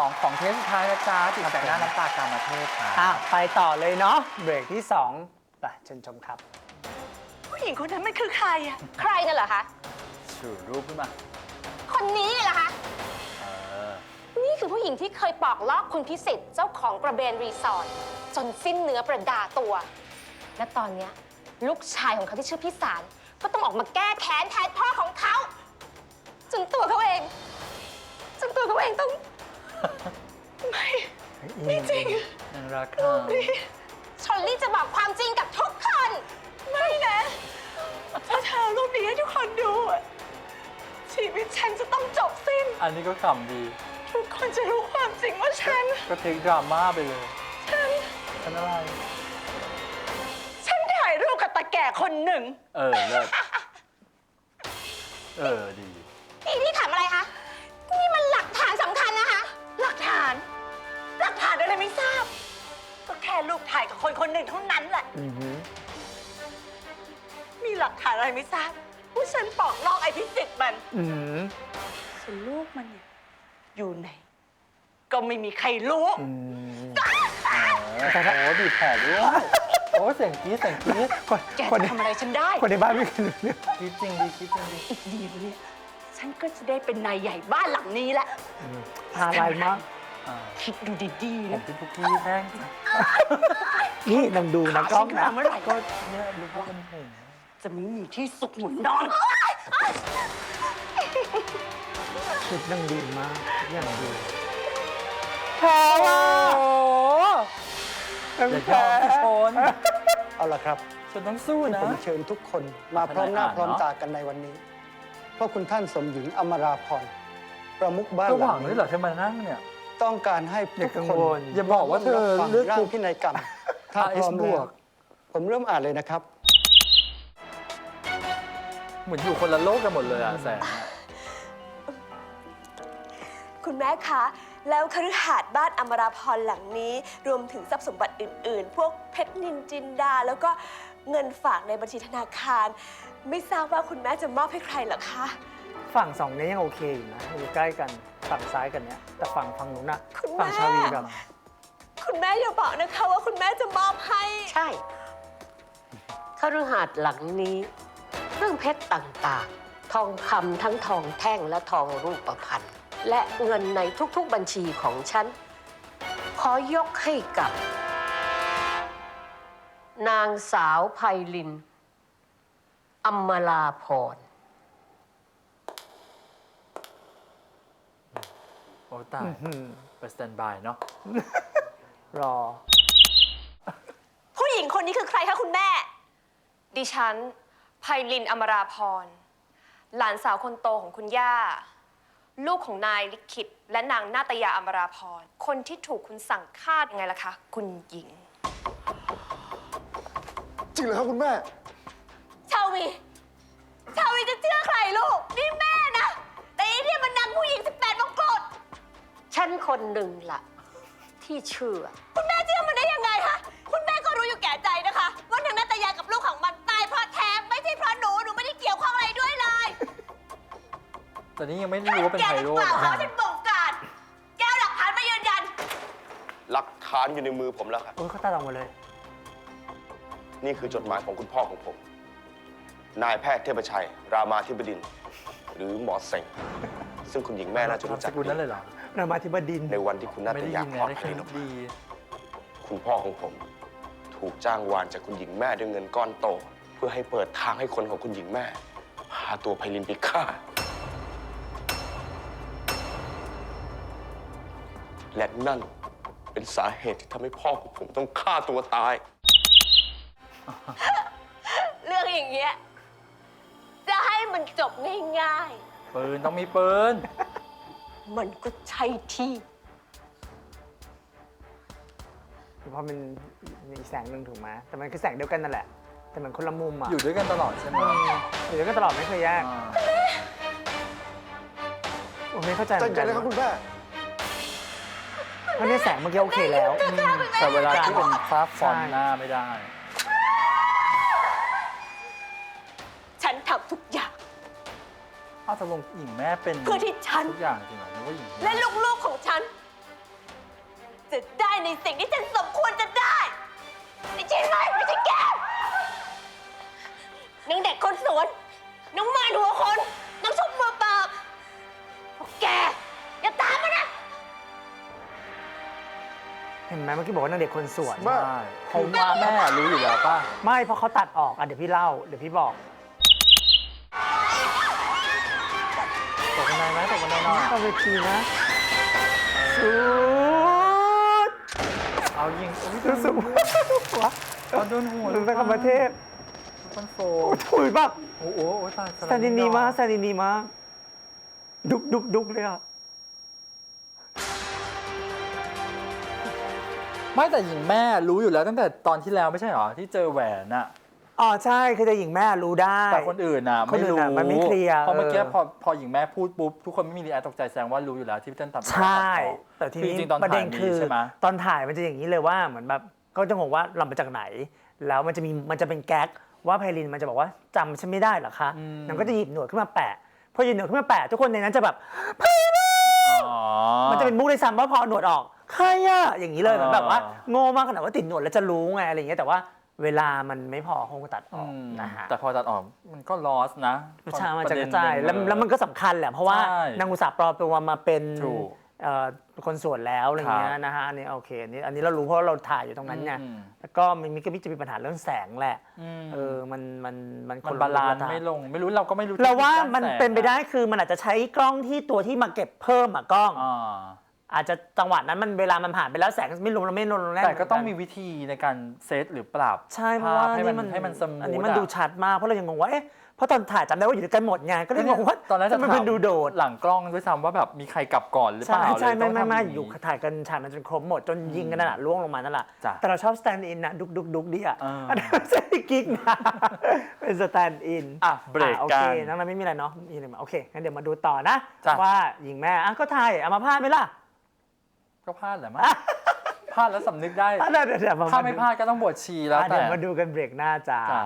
2ของเทปสุดท้ายนะจ๊ะจิตแต่งหน้าน้ำตากามาเทศค่ะอะไปต่อเลยเนาะเบรกที่2ไปเชิญชมครับ ผู้หญิงคนนั้นมันคือใครอะใครกันเหรอคะ ชูรูปขึ้นมา คนนี้เหรอคะ เออ นี่คือผู้หญิงที่เคยปอกลอกคุณพิสิทธิ์เจ้าของกระเบนรีสอร์ทจนสิ้นเนื้อประดาตัว และตอนเนี้ยลูกชายของเขาที่ชื่อพิสาร ก็ต้องออกมาแก้แค้นแทนพ่อของเขา จนตัวเขาเอง จนตัวเขาเองต้อง ไม่ไม่จริงนางรักค่ะชอลลี่จะบอกความจริงกับทุกคน ไม่นะถ้าเธอรูปนี้ให้ทุกคนดูอะชีวิตฉันจะต้องจบสิ้น อันนี้ก็ขำดี ทุกคนจะรู้ความจริงว่าฉัน ก็เทคดราม่าไปเลยฉัน ฉันอะไร ฉันถ่ายรูปกับตาแก่คนหนึ่ง เออเลิศเออดี นี่นี่ถามอะไรคะ กฐานอะไรไม่ทราบ ก็แค่รูปถ่ายกับคนคนหนึ่งเท่านั้นแหละ อือหือมีหลักฐานอะไรไม่ทราบว่าฉันปอกลอกไอพิสิทธิ์มัน อือหือส่วนลูกมันเนี่ยอยู่ไหน ก็ไม่มีใครรู้ อืมแต่ถ้าโอ้บีบแผลด้วยโอ้เสียงกรี๊ดเสียงกรี๊ดคนแกคนจะในทำอะไรฉันได้ คนในบ้านไม่เคยรู้เรื่องกรี๊ดจริงดีกรี๊ดจริงดีอีกเดียวเนี่ยฉันก็จะได้เป็นนายใหญ่บ้านหลังนี้แหละอะไรมากอ่า คิดดูดีผๆมนะเป็นพุกกี้แท่งนี่นางดูนะกล้องฉันะทำเมื่อไหร่ก็เนี่ยรู้ว่าเป็นผมจะไม่มีที่สุขเหมือนนอนชุดนางดีมากทุกอย่างดีแพ้ว่ะโอ้นางอย่าแพ้ยอมพี่ชนเอาละครับฉันต้องสู้นะ ผมเชิญทุกคนมาพร้อมหน้าพร้อมตากันในวันนี้ เพราะคุณท่านสมหญิงอมราพรประมุขบ้านก็หหลัวังงด้วยนี้เหรอเธอมานั่งเนี่ย ต้องการให้อย่าทุกักงคนวลอย่าบอกว่าเธอรับฟังเลือกร่างถูกพินัยกรรม ถ้า RS พร้อมบแล้ววก ผมเริ่มอ่านเลยนะครับ เหมือนอยู่คนละโลกกันหมดเลยอะแสงอะคุณแม่คะ แล้วคฤหาสน์บ้านอมราพรหลังนี้ รวมถึงทรัพย์สมบัติอื่น ๆ พวกเพชรนินจินดา แล้วก็เงินฝากในบัญชีธนาคาร ไม่ทราบว่าคุณแม่จะมอบให้ใครเหรอคะ ฝั่งสองนี้ยังโอเคอยู่นะอยู่ใกล้กันฝั่งซ้ายกันเนี้ยแต่ฝั่งฝั่งนู้นนะคุณแม่ ฝั่งชาวีแบบคุณแม่อย่าบอกนะคะว่าคุณแม่จะมอบให้ ใช่คฤหาสน์หลังนี้เครื่องเพชรต่างๆ ทองคำทั้งทองแท่งและทองรูปพรรณและเงินในทุกๆบัญชีของฉัน ขอยกให้กับ นางสาวไพลินอัมมาลาพร อ้ตายอื้อหือไปสแตนบายเนาะรอ ผู้หญิงคนนี้คือใครคะคุณแม่ ดิฉันไพลินอมราพร หลานสาวคนโตของคุณย่า ลูกของนายลิขิตและนางนาตยาอมราพร คนที่ถูกคุณสั่งฆ่ายังไงล่ะคะ คุณหญิง จริงเหรอครับคุณแม่ ชาวี ชาวีจะเชื่อใครลูก นี่แม่ คนหนึ่งละที่เชื่อ คุณแม่เชื่อมันได้ยังไงคะคุณแม่ก็รู้อยู่แก่ใจนะคะว่านางนาตยากับลูกของมันตายเพราะแท้งไม่ใช่เพราะหนูหนูไม่ได้เกี่ยวข้องอะไรด้วยเลยแต่นี่ยังไม่รู้ว่าเป็นแกไพจะโรกจล่าวน์หาอะว่าฉันบงการแกเอาหลักฐานมายืนยัน หลักฐานอยู่ในมือผมแล้วครับโอ้ยเขาตัดออกมาเลย นี่คือจดหมายของคุณพ่อของผม นายแพทย์เทพชัย รามาธิบดินทร์หรือหมอเสงซึ่งคุณหญิงแม่น่าจะรู้จัสกกุลนั้นเลยเหรอ รามาธิบดินในวันที่คุณนาไม่ตได้ยายินคไงลอดได้เพคลลิงปออกมาดีคุณพ่อของผม ถูกจ้างวานจากคุณหญิงแม่ด้วยเงินก้อนโต เพื่อให้เปิดทางให้คนของคุณหญิงแม่พาตัวไพลินไปฆ่า และนั่นเป็นสาเหตุที่ทำให้พ่อของผมต้องฆ่าตัวตาย เรื่องอย่างเงี้ยจะให้มันจบง่ายปืนต้องมีปืนๆ มันก็ใช่ที่ เพราะมันมีอีกแสงหนึ่งถูกไหมแต่มันคือแสงเดียวกันนั่นแหละ แต่มันคนละมุมอะ อยู่ด้วยกันตลอดใช่ไหมอยู่ด้วยกันตลอดไม่เคยแยกอ่าผมไม่เข้าใจเหใจมือนเย็กันนนะครับคุณแม่เพราะเนี่ยแสงเมื่อกี้โอเคแล้ว แต่เวลาที่เป็นคราฟฟอนใช่ต์หน้าไม่ได้ ฉันทำทุกอย่าง อ้าวตกลงหญิงแม่เป็นเพื่อที่ฉัน ทุกอย่างจริงเหรอนึกว่าหญิงแม่และลูกๆของฉัน จะได้ในสิ่งที่ฉันสมควรจะได้ไม่ใช่ไหมไม่ใช่แกนางเด็กคนสวนน้องมารหัวคนน้องชุบมือปราบพวกแก อย่าตามมานะ เห็นไหมเมื่อกี้บอกว่านางเด็กคนสวน ใช่เขาว่าแม่รู้อยู่แล้วป่ะ ไม่เพราะเขาตัดออกอะเดี๋ยวพี่เล่าเดี๋ยวพี่บอก ตกบันไดไหมตกบันไดหน่อย เอาไปทีนะสุดเอายิงอุ๊ยรู้สึกว่าเอาโดนหัวรู้สึกกับประเทศมันโฟถุยแบบโอ้โหโอ้ยตายแซนดินีมากแซนดินีมากดุกดุกดุกเลยอะ ไม่แต่หญิงแม่รู้อยู่แล้วตั้งแต่ตอนที่แล้วไม่ใช่เหรอ ที่เจอแหวนอะ อ๋อใช่คือจะหญิงแม่รู้ได้ แต่คนอื่นน่ะคนไม่อื่นรู้น่ะมันไม่เคลียร์เพราะเมื่อกี้เออ พอพอหญิงแม่พูดปุ๊บทุกคนไม่มีรีแอคตกใจแสดงว่ารู้อยู่แล้วที่พี่เต้นทำใช่ แต่ทีคือนี้จริงๆตอนประเด็ถ่ายนมีคือใช่ไหม ตอนถ่ายมันจะอย่างนี้เลยว่าเหมือนแบบก็จะงงว่าเรามาจากไหน แล้วมันจะมีมันจะเป็นแก๊กว่าไพลินมันจะบอกว่าจำฉันไม่ได้เหรอคะนางก็จะหยิบหนวดขึ้นมาแปะพอหยิบหนวดขึ้นมาแปะทุกคนในนั้นจะแบบ อ๋อ มันจะเป็นมุกในซ้ำว่าพอหนวดออกใครอะอย่างนี้เลยเหมือนแบบว่า อ่า โง่มากขนาดว่าติดหนวดแล้วจะรู้ไงอะไรอย่างเงี้ยแต่ว่า เวลามันไม่พอคงก็ตัดออือกมนะฮะแต่พอตัดออกมันก็ลอสนะใช่มันปจะเด็กนระจายหนึ่งแล้วแล้วมันก็สำคัญแหละเพราะว่าใช่นางอุตสาห์ปลอมตัวมาเป็นถูกเอ่อคนส่วนแล้วอะไรอย่างเงี้ครัยบนะฮะอันนี้โอเคอันนี้อันนี้เรารู้เพราะว่าเราถ่ายอยู่ตรงนั้นไงอืมแล้วก็มันมีก็จะมีปัญหาเรื่องแสงแหละมเออมันมันมันมันคบาลานซ์ละไม่ลง ไม่รู้เราก็ไม่รู้เราว่าทคนิคมันด้แสงเป็นไปได้คือมันอาจจะใช้กล้องที่ตัวที่มาเก็บเพิ่มอะกล้อง อ่าอาจจะจังหวะนั้นมันเวลามันผ่านไปแล้วแสงไม่ลงแล้วไม่ลงแน่แต่ก็ต้องมีเหนนวิธีในการเซตหรือปรับใช่เพราะว่าภพให้มันนี่ให้มันสมูทอันนี้มันะดูชัดมากเพราะเรายังงงว่าเอ๊ะเพราะตอนถ่ายจำได้ว่าอยู่ด้วยกันหมดไงก็เลยงงว่าตอนแรกจะทำไมถามันดูโดดหลังกล้องด้วยซ้ำว่าแบบมีใครกลับก่อนหรือเปใช่ล่าใช่เลยไม่ต้งไม่ไม่ทำางนี้อยู่ถ่ายกันฉากมันจนครบหมดจนยิงกันนั่นแหละล่วงลงมานั่นแหละจ้ะแต่เราชอบสแตนด์อินนะดุกดุกดุกดิอะอ่าอันนั้นไม่ใช่กิ๊กนะเป็นสแตนด์อินอะเบรกโอกัเคนนั่นมันไม่มีอะไรเนาะมีอะไรมาโอเคงั้นเดี๋ยวมาดูต่อนะจ้ะว่าหญิงแม่อะก็ถ่ายเอามาพาดไหมล่ะ ก็พลาดแหละมั้งพลาดแล้วสำนึกได้ อะเดี๋ยวเดี๋ยวเดี๋ยวมาถ้าไม่พลาดก็ต้องบวชชีแล้วอะแต่ เดี๋ยวมาดูกันเบรกหน้าจ้า จ้ะ